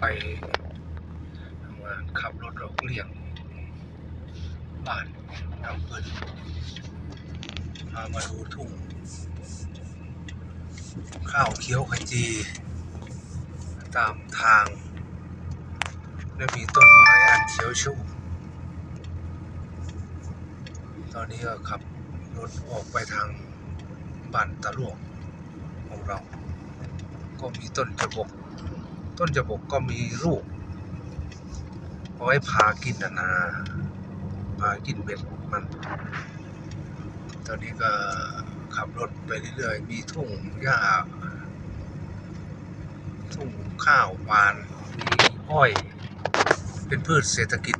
ไปทำงานขับรถออกเลี่ยงบ้านทำเปิดพามาดูทุ่ง ข้าวเคี้ยวขจี ตามทาง และมีต้นไม้อันเขียวชุ่มตอนนี้ก็ขับรถออกไปทางบ้านตะลวกของเรา ก็มีต้นจะบก ต้นจะบกก็มีลูกเอาไว้พากินนะนาพากินเบ็ดมัน ตอนนี้ก็ขับรถไปเรื่อยๆ มีทุ่งหญ้า ทุ่งข้าวหวาน มีอ้อย เป็นพืชเศรษฐกิจ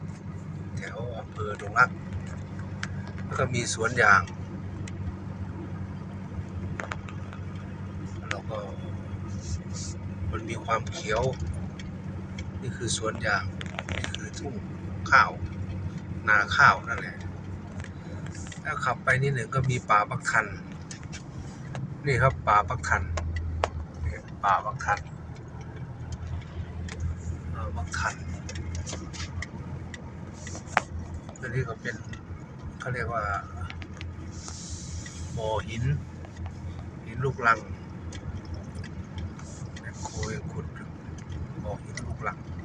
แถวอำเภอดงรัก แล้วก็มีสวนยาง แล้วก็ มันมีความเขียว นี่คือสวนยางนี่คือทุ่งข้าว นาข้าวนั่นแหละถ้าขับไปนิดหนึ่งก็มีป่าบักทัน นี่ครับป่าบักทันป่าบักทันป่าบักทันอันนี้ก็เป็นเขาเรียกว่าบ่อหิน หินลูกลัง แ